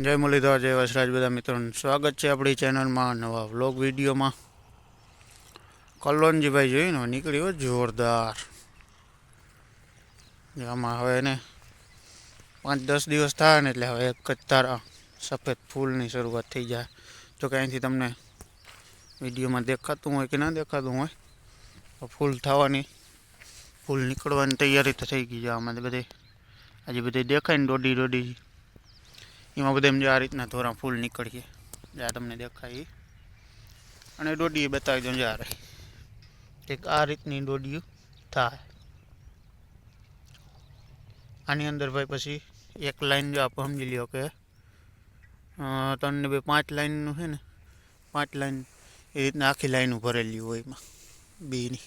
જય મુરલીધર, જય વસરાજ બધા મિત્રોનું સ્વાગત છે આપણી ચેનલમાં નવા વ્લોગ વિડીયોમાં. કલ્લોનજીભાઈ જોયું ને નીકળ્યો જોરદાર. આમાં હવે એને પાંચ દસ દિવસ થાય ને એટલે હવે એક જ તારા સફેદ ફૂલની શરૂઆત થઈ જાય. જો કે અહીંથી તમને વિડીયોમાં દેખાતું હોય કે ના દેખાતું હોય ફૂલ થવાની, ફૂલ નીકળવાની તૈયારી તો થઈ ગઈ છે. આમાં બધે આજે બધે દેખાય ને દોડી દોડી એમાં બધા એમ જો આ રીતના ધોરા ફૂલ નીકળીએ જે આ તમને દેખાય. ઈ. અને દોડી બતાવી દઉં જ્યારે એક આ રીતની દોડીયું થાય. આની અંદર ભાઈ પછી એક લાઈન જો આપણે સમજી લ્યો કે અ, ત્રણ ને બે પાંચ લાઈનનું છે ને પાંચ લાઈન એ રીતના આખી લાઈનું ભરેલી હોય એમાં બીની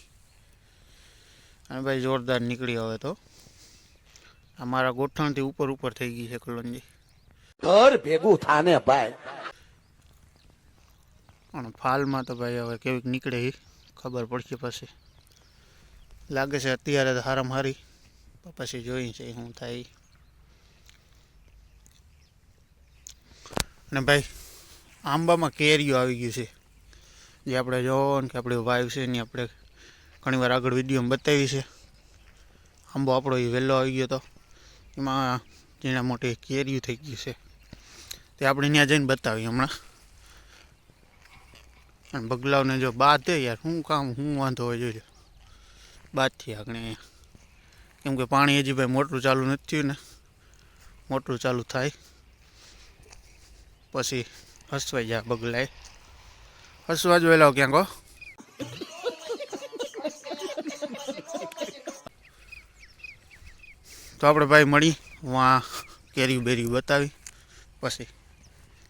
અને ભાઈ જોરદાર નીકળી હવે તો. આ મારા ગોઠણથી ઉપર ઉપર થઈ ગઈ છે કલોનજી. ઘર ભેગું થાને ભાઈ. પણ ફાલમાં તો ભાઈ હવે કેવીક નીકળે એ ખબર પડશે પછી. લાગે છે અત્યારે તો હારામાં હારી પછી જોઈ છે શું થાય. અને ભાઈ, આંબામાં કેરીઓ આવી ગયું છે. જે આપણે જોવો ને કે આપણે વાઈફ છે એની આપણે ઘણીવાર આગળ વિડીયોમાં બતાવી છે. આંબો આપણો એ વહેલો આવી ગયો હતો એમાં ઝીણા મોટી કેરીઓ થઈ ગયું છે. તે આપણે ત્યાં જઈને બતાવીએ હમણાં. અને બગલાવને જો બાંધે યાર, શું કામ, શું વાંધો હોય જોજો. બાદથી આપણે કેમ કે પાણી હજી ભાઈ મોટરું ચાલુ નથી થયું ને. મોટરું ચાલુ થાય. પછી હસવાઈ જાય બગલાએ. હસવા જ વહેલાવ ક્યાંક હો. તો આપણે ભાઈ મળી વાં કેરી બેરી બતાવી. પછી.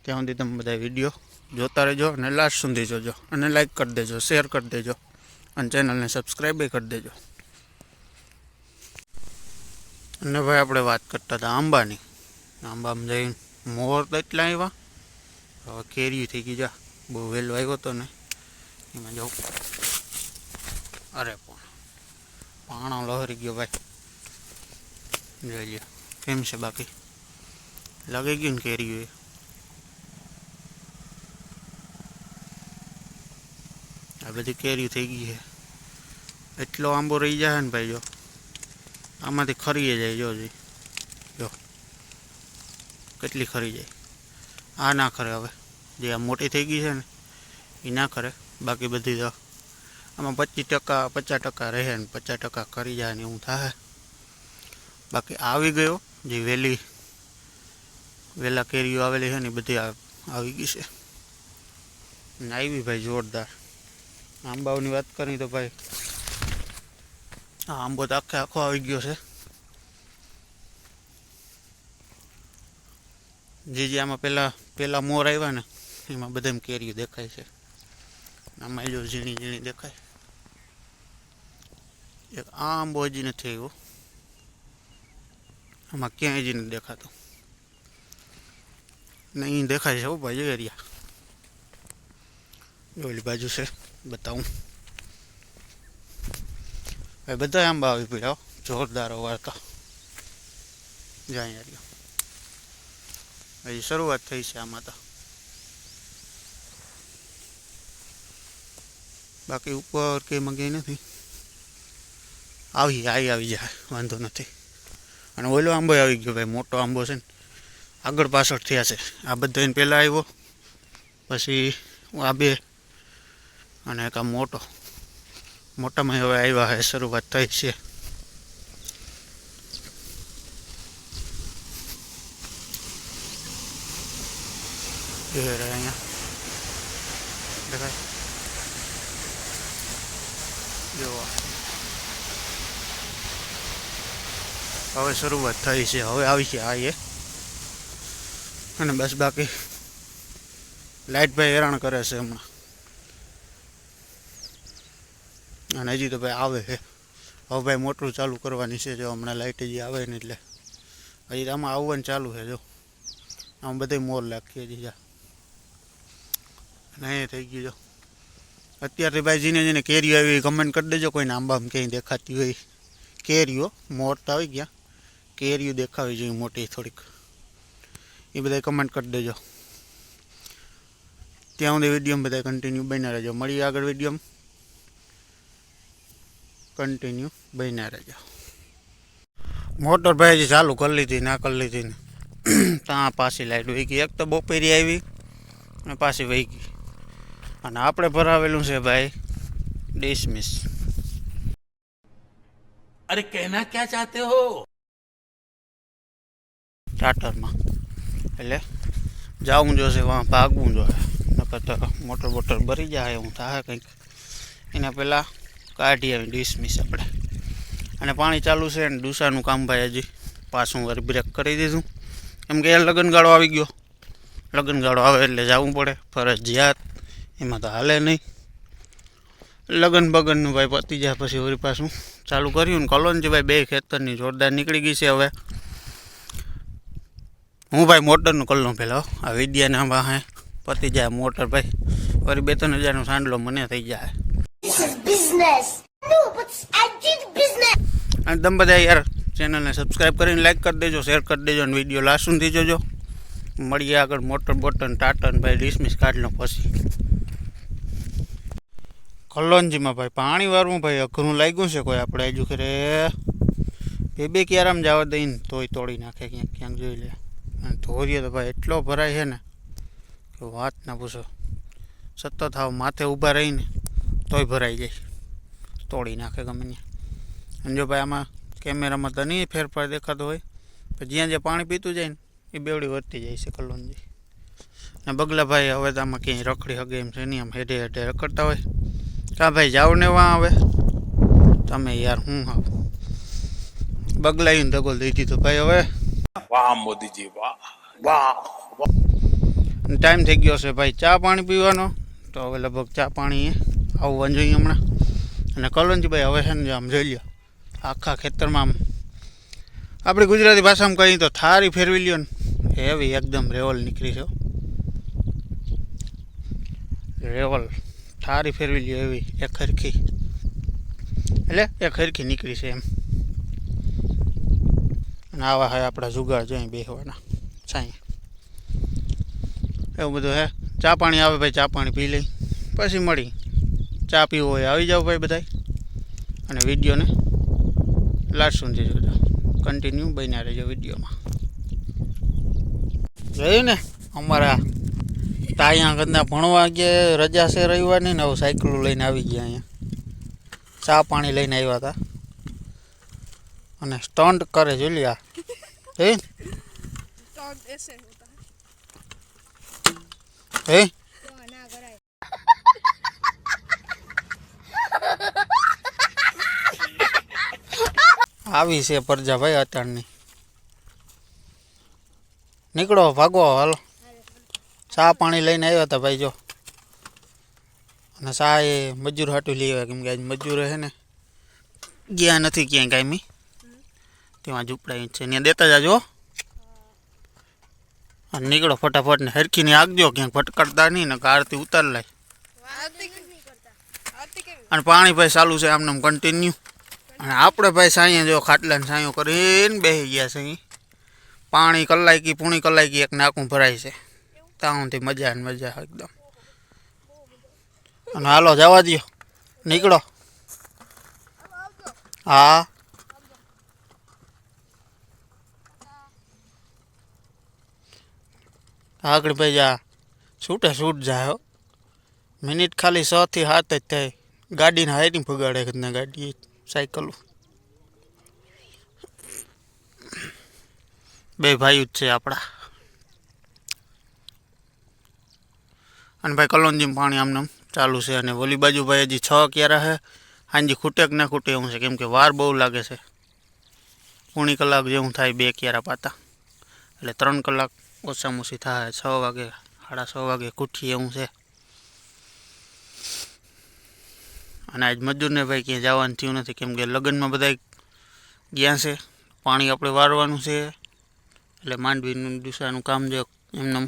ત્યાં સુધી તમે બધા વીડિયો જોતા રહેજો અને લાસ્ટ સુધી જોજો. અને લાઈક કરી દેજો શેર કરી દેજો. અને ચેનલને સબસ્ક્રાઈબ કરી દેજો. અને ભાઈ આપણે વાત કરતા હતા આંબાની. આંબામાં જઈને મોર તો એટલા આવ્યા હવે કેરી થઈ ગઈ, જા. બહુ વહેલો આવ્યો હતો ને એમાં જાઉં અરે પણ. પાણો લહરી ગયો ભાઈ. જોઈ લ્યો. કેમ છે બાકી? લાગી ગયું ને કેરીઓ એ? બધી કેરી થઈ ગઈ છે. એટલો આંબો રહી જાય ને ભાઈ જો. આમાંથી ખરીએ જાય જોજી જો. કેટલી ખરી જાય. આ ના ખરે હવે. જે આ મોટી થઈ ગઈ છે ને, એ ના ખરે. બાકી બધી તો આમાં પચીસ ટકા, પચાસ ટકા રહે ને, પચાસ ટકા કરી જાય ને એવું થાય બાકી આવી ગયો, જે વહેલી વહેલા કેરીઓ આવેલી છે ને બધી આવી ગઈ છે. ને આવી ભાઈ જોરદાર. આંબાઓની વાત કરી તો ભાઈ, આ આંબો તો આખે આખો આવી ગયો છે. જે જે આમાં પેલા પેલા મોર આવ્યા ને, એમાં બધા કેરીઓ દેખાય છે. આમાં જો ઝીણી ઝીણી દેખાય. એક આ આંબો હજી નથી આવ્યો. આમાં ક્યાંય હજી નથી દેખાતો. નહીં દેખાય છે હો ભાઈ એરિયા. ઓલી બાજુ છે. બતાવું. ભાઈ બધા આંબા આવી પડ્યા. જોરદાર વાર્તા. જાય હજી શરૂઆત થઈ છે આમાં તો. બાકી ઉપર કે મંગી નથી. આવી આવી આવી જાય. વાંધો નથી. અને ઓલો આંબો આવી ગયો ભાઈ, મોટો આંબો છે ને. આગળ પાછળ થયા છે. આ બધા પહેલાં આવ્યો. પછી આ બે અને એક આ મોટો, મોટામાં હવે આવ્યા છે શરૂઆત થઈ છે. એ રે અહીંયા. દેખાય. જો હવે શરૂઆત થઈ છે. હવે આવી છે આ એ. અને બસ બાકી. લાઇટ ભાઈ હેરાન કરે છે હમણાં. અને હજી તો ભાઈ આવે છે. હવે ભાઈ મોટરું ચાલુ કરવાની છે, જો હમણાં લાઇટ હજી આવે ને એટલે. હજી આમાં આવવાનું ચાલુ છે, જો. આમ બધે મોર લાગીએ હજી, જા. નહીં થઈ ગયું, જો. અત્યારથી ભાઈ જીને જેને કેરીઓ આવી કમેન્ટ કરી દેજો, કોઈને આંબામાં ક્યાંય દેખાતી હોય. કેરીઓ, મોર તો આવી ગયા. કેરીઓ દેખાવી જોઈએ મોટી થોડીક. એ બધા કમેન્ટ કરી દેજો. ત્યાં સુધી વીડિયો બધા કન્ટિન્યુ બન્યા રહેજો. મળીએ આગળ વીડિયો कंटिन्यू बना रह जाओ मोटर भाई जी चालू कर ली थी ना कर ली थी ना पासी लाइट वही गई एक तो बपेरी आई पासी वही गई आप भरावेलू से भाई डिस्मिस अरे कहना क्या चाहते हो चार्टर में जाऊँ जो से वहाँ भागव जो है न मोटर वोटर भरी जाए था कहीं इन्हें કાઢી આવી ડિસમિસ આપણે. અને પાણી ચાલુ છે ને ડૂસાનું કામ ભાઈ હજી પાછું વાર બ્રેક કરી દીધું. કેમ કે એ લગ્નગાળો આવી ગયો. લગ્નગાળો આવે એટલે જવું પડે. ફરજિયાત. એમાં તો હાલે નહીં. લગ્ન બગનનું ભાઈ પતી જાય પછી વળી પાછું ચાલુ કર્યું ને કલોનજી ભાઈ બે ખેતરની જોરદાર નીકળી ગઈ છે હવે. હું ભાઈ મોટરનું કલ્લો પહેલાં આ વિદ્યાના વાહે પતી જાય મોટર ભાઈ. વળી બે ત્રણ હજારનો સાંડલો મને થઈ જાય. This is business. No, but I did business. અને તમે બધા યાર ચેનલને સબસ્ક્રાઈબ કરીને લાઈક કરી દેજો શેર કરી દેજો અને વીડિયો લાસ્ટ સુધી જોજો. મળીએ આગળ મોટર બોટન ટાટન ભાઈ ડિસમિસ કાઢ લો પછી. કલોનજીમાં ભાઈ પાણી વાળવું ભાઈ અઘરું લાગ્યું છે કોઈ આપણે હજુ ખરે બે બે ક્યારામ જવા દઈને તોય તોડી નાખે ક્યાંક ક્યાંક જોઈ લે. અને ધોરીએ તો ભાઈ એટલો ભરાય છે ને કે વાત ના પૂછો. સતત આવ માથે ઊભા રહીને. તોય ભરાઈ જાય તોડી નાખે ગમે ત્યાં. અને જો ભાઈ આમાં કેમેરામાં તો નહીં ફેરફાર દેખાતો હોય તો જ્યાં જ્યાં પાણી પીતું જાય ને એ બેવડી વધતી જાય છે કલોનજી ને બગલાભાઈ હવે તો આમાં ક્યાંય રખડી હગે એમ છે નહીં આમ હેઠે હેઠે રખડતા હોય. કા ભાઈ જાઓ ને વાં હવે? તમે યાર હું આવ બગલાઈને ધગોલ દઈ દીધો ભાઈ હવે. વાહ મોદીજી વાહ વાહ ટાઈમ થઈ ગયો છે ભાઈ ચા પાણી પીવાનો. તો હવે લગભગ ચા પાણી આવવાનું જોઈએ હમણાં. અને કલવંજીભાઈ હવે છે ને આમ જોઈ લ્યો, આખા ખેતરમાં આમ. આપણી ગુજરાતી ભાષામાં કહીએ તો થારી ફેરવી લ્યો ને. એવી એકદમ રેવલ નીકળી છે રેવલ, થારી ફેરવી લ્યો એવી, એક હરખી. એટલે એક હરખી નીકળી છે એમ. અને આવા હોય આપણા જુગાડ જોઈએ બેહવાના, સાંઈ. એવું બધું હે. ચા પાણી આવે ભાઈ, ચા પાણી પી લઈ. પછી મળી. ચા પીવો હોય આવી જાઓ ભાઈ બધાય. અને વિડીયોને લાસ્ટ સુધી જોજો. કન્ટિન્યુ બન્યા રહેજો વિડીયોમાં. જોયું ને? અમારા તાયા કદના ભણવા ગયા રજા છે રવિવારની ને હવે સાયકલો લઈને આવી ગયા અહીંયા. ચા પાણી લઈને આવ્યા હતા. અને સ્ટન્ટ કરે જોલિયા હે? હે? આવી છે પરજાભાઈ અત્યારની નીકળો ભાગો હાલો. ચા પાણી લઈને આવ્યા હતા ભાઈ જો. અને ચા એ મજૂર હાટું લઈ આવ્યા કેમ કે આજે મજૂર હે ને. ગયા નથી ક્યાંય કાયમી. તેમાં ઝૂંપડાઈ છે. ને દેતા જાજો અને નીકળો ફટાફટ ને હરખી ને આગજો ક્યાંક ફટકડતા નહીં ને કારથી ઉતાર લાય. અને પાણી ભાઈ ચાલુ છે આમને કન્ટિન્યુ અને આપણે ભાઈ સાંઈએ જો ખાટલાને સાંયો કરીને બેસી ગયા છે અહીં. પાણી કલાકી, પૂણી કલાકી એક નાકું ભરાય છે. તાઉથી મજા ને મજા એકદમ. અને હાલો, જવા દો નીકળો. હા. આગળ ભાઈ જા. છૂટે છૂટ જાય મિનિટ ખાલી છ થી સાત જ થાય. ગાડીને હાયરિંગ પગાડે ને ગાડી સાયકલ બે ભાઈઓ જ છે આપણા અને ભાઈ કલોનજીમાં પાણી આમને આમ ચાલુ છે અને ઓલી બાજુ ભાઈ હજી છ ક્યારે છે હાંજી ખૂટે કે ના ખૂટે એવું છે કેમ કે વાર બહુ લાગે છે પોણી કલાક જેવું થાય બે ક્યારા પાતા એટલે ત્રણ કલાક ઓછામાં ઓછી થાય છ વાગે સાડા છ વાગે ખૂટીએ એવું છે અને આજ મજૂરને ભાઈ ક્યાંય જવાનું થયું નથી, કેમ કે લગ્નમાં બધા ગયા છે, પાણી આપણે વારવાનું છે, એટલે માંડવીનું દુસરાનું કામ જો એમને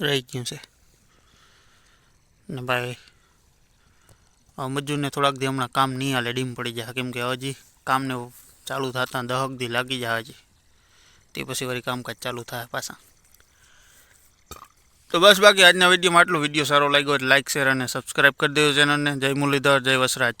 રહી ગયું છે. ને ભાઈ મજૂરને થોડાક દી હમણાં કામ નહીં હાલે, ડીમ પડી જાય, કેમ કે હજી કામને ચાલુ થતાં દહક દી લાગી જાય હજી. તે પછી વળી કામકાજ ચાલુ થાય પાછા. તો બસ બાકી આજના વિડીયોમાં આટલો. વીડિયો સારો લાગ્યો હોય લાઇક શેર અને સબસ્ક્રાઈબ કરી દેજો ચેનલને. જય મુરલીધર, જય વસરાજ.